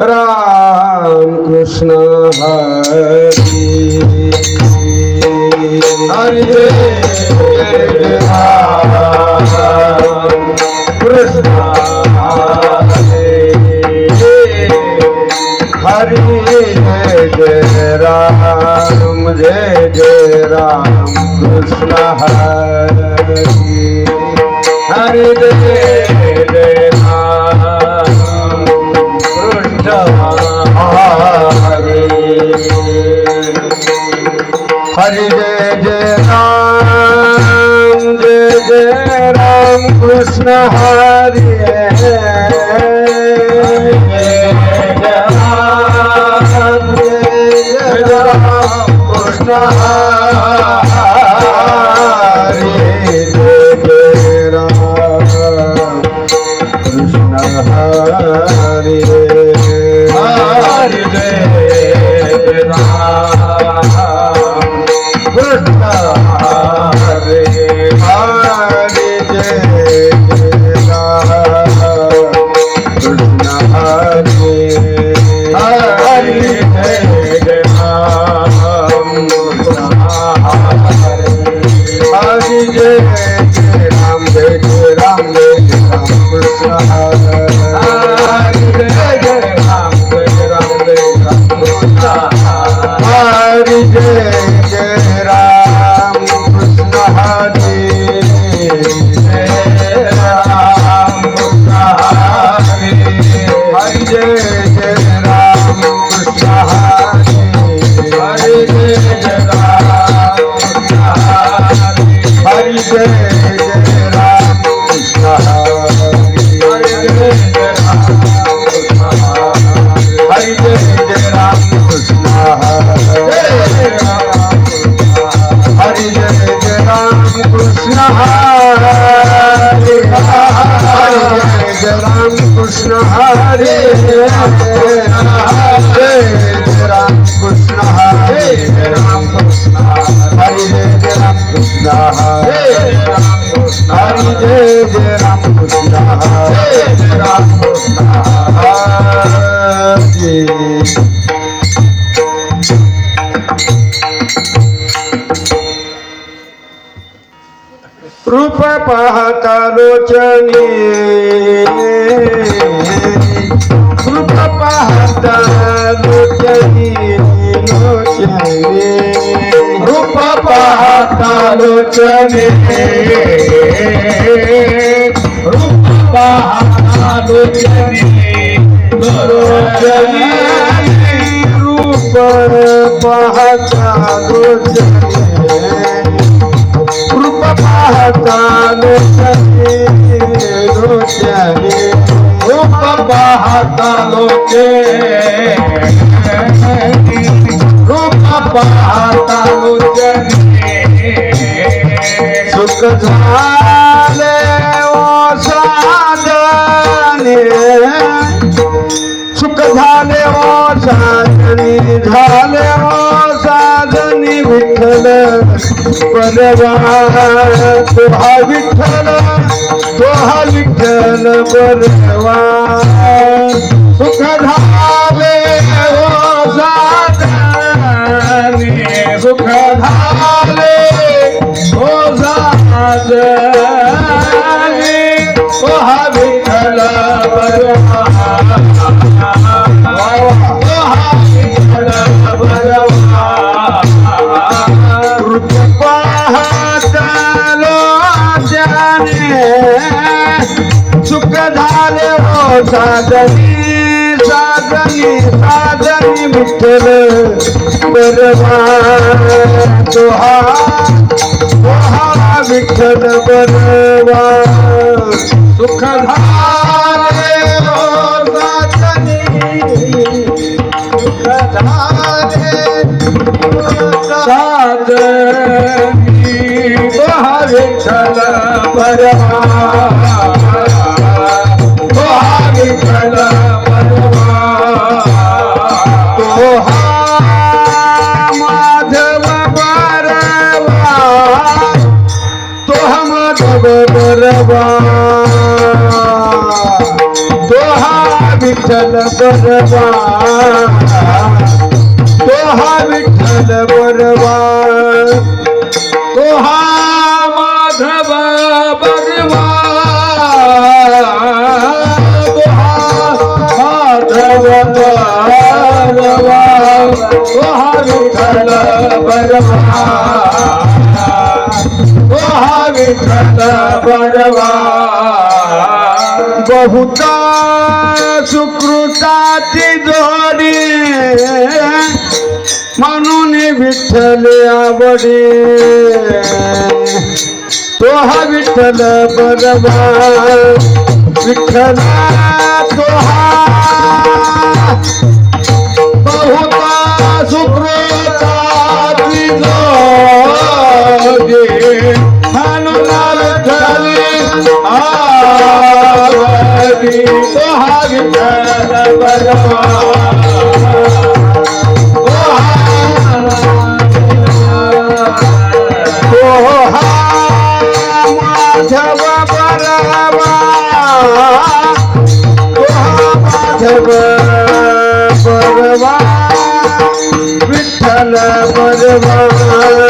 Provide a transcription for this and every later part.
राम कृष्ण हरी। हरि कृष्ण हरि। जय राम। जय जय राम। कृष्ण हरि। हरि जय जय हरि हरि जय जय राम जय जय राम कृष्ण हरि जय जय राम जय जय राम कृष्ण हरि जय जय राम कृष्ण हरि हरि जय जय राम कृष्ण हरे हरि जय जय राम कृष्ण हरे राम कृष्ण রূপালোচনে রূপালোচনে দরোচনে রূপ পাহাচালোচনে রূপ পাহাচালোচনে রোচনে রূপ পাহাচালোচনে রূপ পাহাচালোচনে एक झाले साधने सुख झाले ओ साधनी झाले ओ साधनी विठ्ठल. परवा तुहा विठ्ठल तुहा विठ्ठल परवा सुख झाले सुख झाले हो साधनी साधनी साधनी विठ्ठल बरवा तोहा तोहा विठ्ठल बरवा सुख तोहा विठ्ठल बरवा। तोहा माधव बरवा। तोहा माधव बरवा। तोहा विठ्ठल बरवा। तोहा विठ्ठल बरवा। बहुता सुकृताची जोडी. म्हणून विठ्ठल आवडे. तो हा विठ्ठल बरवा विठ्ठला तो हा Oh.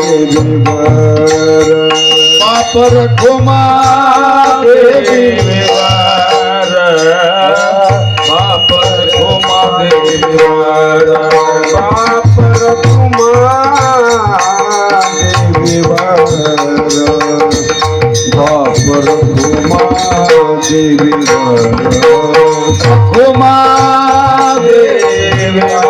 देवी बापर खुमा देवी बापर खुमा देवी बापर खुमा देवी